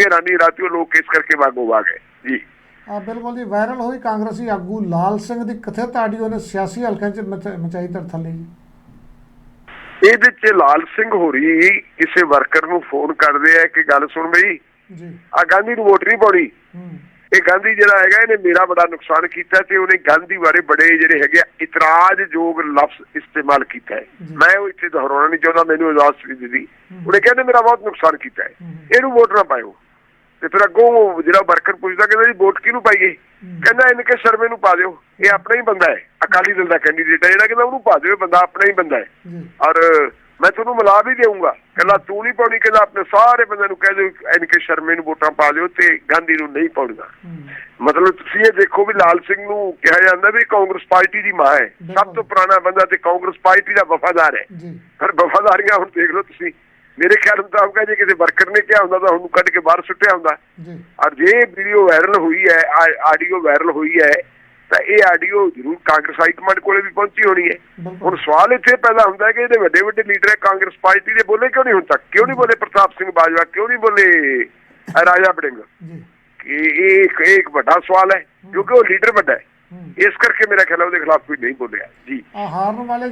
ਹੈਰਾਨੀ ਰਾਤੀ ਲੋਕ ਇਸ ਕਰਕੇ ਵਾਗੋ ਵਾਗ ਜੀ। ਆ ਬਿਲਕੁਲ ਜੀ ਵਾਇਰਲ ਹੋਈ ਕਾਂਗਰਸੀ ਆਗੂ ਲਾਲ ਸਿੰਘ ਦੀ ਕਥਿਤ ਆਡੀਓ ਨੇ ਸਿਆਸੀ ਹਲਕਿਆਂ 'ਚ ਮਚ- ਮਚਾਈ ਧਰ ਥੱਲੇ ਜੀ। ਇਹਦੇ ਚ ਲਾਲ ਸਿੰਘ ਹੋਰੀ ਕਿਸੇ ਵਰਕਰ ਨੂੰ ਫੋਨ ਕਰਦੇ ਆ ਕਿ ਗੱਲ ਸੁਣ ਬਈ ਜੀ। ਆ ਗਾਂਧੀ ਨੂੰ ਵੋਟ ਨਹੀਂ ਪਾਉਣੀ। ਇਹ ਗਾਂਧੀ ਜਿਹੜਾ ਹੈਗਾ ਇਹਨੇ ਮੇਰਾ ਬੜਾ ਨੁਕਸਾਨ ਕੀਤਾ ਤੇ ਉਹਨੇ ਗਾਂਧੀ ਬਾਰੇ ਬੜੇ ਜਿਹੜੇ ਹੈਗੇ ਇਤਰਾਜ਼ਯੋਗ ਲਫ਼ਜ਼ ਇਸਤੇਮਾਲ ਕੀਤਾ ਹੈ। ਮੈਂ ਉਹ ਇੱਥੇ ਦੁਹਰਾਉਣਾ ਨਹੀਂ ਚਾਹੁੰਦਾ ਮੈਨੂੰ ਇਜਾਜ਼ਤ ਵੀ ਦਿੱਤੀ। ਉਹਨੇ ਕਹਿੰਦੇ ਮੇਰਾ ਬਹੁਤ ਨੁਕਸਾਨ ਕੀਤਾ ਹੂੰ। ਇਹਨੂੰ ਵੋਟ ਨਾ ਪਾਇਓ। ਤੇ ਫਿਰ ਅੱਗੋਂ ਜਿਹੜਾ ਵਰਕਰ ਪੁੱਛਦਾ ਕਹਿੰਦਾ ਜੀ ਵੋਟ ਕਿਹਨੂੰ ਪਾਈਏ ਕਹਿੰਦਾ ਇਨਕੇ ਕੇ ਸ਼ਰਮੇ ਨੂੰ ਪਾ ਦਿਓ ਇਹ ਆਪਣਾ ਹੀ ਬੰਦਾ ਹੈ ਅਕਾਲੀ ਦਲ ਦਾ ਕੈਂਡੀਡੇਟ ਹੈ ਜਿਹੜਾ ਕਹਿੰਦਾ ਉਹਨੂੰ ਪਾ ਦਿਓ ਇਹ ਬੰਦਾ ਆਪਣਾ ਹੀ ਬੰਦਾ ਹੈ। ਔਰ ਮੈਂ ਤੁਹਾਨੂੰ ਮਿਲਾ ਵੀ ਦੇਊਂਗਾ ਕਹਿੰਦਾ ਤੂੰ ਨਹੀਂ ਪਾਉਣੀ ਕਹਿੰਦਾ ਆਪਣੇ ਸਾਰੇ ਬੰਦਿਆਂ ਨੂੰ ਕਹਿ ਦਿਓ ਇਨਕੇ ਸ਼ਰਮੇ ਨੂੰ ਵੋਟਾਂ ਪਾ ਦਿਓ ਤੇ ਗਾਂਧੀ ਨੂੰ ਨਹੀਂ ਪਾਉਣੀਆਂ ਹੂੰ। ਮਤਲਬ ਤੁਸੀਂ ਇਹ ਦੇਖੋ ਵੀ ਲਾਲ ਸਿੰਘ ਨੂੰ ਕਿਹਾ ਜਾਂਦਾ ਵੀ ਕਾਂਗਰਸ ਪਾਰਟੀ ਦੀ ਮਾਂ ਹੈ। ਸਭ ਤੋਂ ਪੁਰਾਣਾ ਬੰਦਾ ਤੇ ਕਾਂਗਰਸ ਪਾਰਟੀ ਦਾ ਵਫਾਦਾਰ ਹੈ। ਪਰ ਵਫਾਦਾਰੀਆਂ ਹੁਣ ਦੇਖ ਲਓ ਤੁਸੀਂ। ਮੇਰੇ ਖਿਆਲ ਮੁਤਾਬਕ ਜੇ ਕਿਸੇ ਵਰਕਰ ਨੇ ਕਿਹਾ ਹੁੰਦਾ ਤਾਂ ਉਹਨੂੰ ਕੱਢ ਕੇ ਬਾਹਰ ਸੁੱਟਿਆ ਹੁੰਦਾ। ਔਰ ਜੇ ਵੀਡੀਓ ਵਾਇਰਲ ਹੋਈ ਹੈ ਆਡੀਓ ਵਾਇਰਲ ਹੋਈ ਹੈ ਤਾਂ ਇਹ ਆਡੀਓ ਜ਼ਰੂਰ ਕਾਂਗਰਸ ਹਾਈ ਕਮਾਂਡ ਕੋਲੇ ਵੀ ਪਹੁੰਚੀ ਹੋਣੀ ਹੈ। ਹੁਣ ਸਵਾਲ ਇੱਥੇ ਪੈਦਾ ਹੁੰਦਾ ਹੈ ਕਿ ਇਹਦੇ ਵੱਡੇ ਵੱਡੇ ਲੀਡਰ ਹੈ ਕਾਂਗਰਸ ਪਾਰਟੀ ਦੇ ਬੋਲੇ ਕਿਉਂ ਨਹੀਂ ਹੁਣ ਤੱਕ? ਕਿਉਂ ਨਹੀਂ ਬੋਲੇ ਪ੍ਰਤਾਪ ਸਿੰਘ ਬਾਜਵਾ? ਕਿਉਂ ਨਹੀਂ ਬੋਲੇ ਰਾਜਾ ਬੜਿੰਗ ਜੀ। ਕਿ ਇਹ ਇੱਕ ਵੱਡਾ ਸਵਾਲ ਹੈ ਕਿਉਂਕਿ ਉਹ ਲੀਡਰ ਵੱਡਾ ਹੈ। ਇਸ ਕਰਕੇ ਮੇਰਾ ਖਿਆਲ ਉਹਦੇ ਖਿਲਾਫ ਕੋਈ ਨਹੀਂ ਬੋਲਿਆ। ਜੀ। ਹਾਰਨ ਵਾਲੇ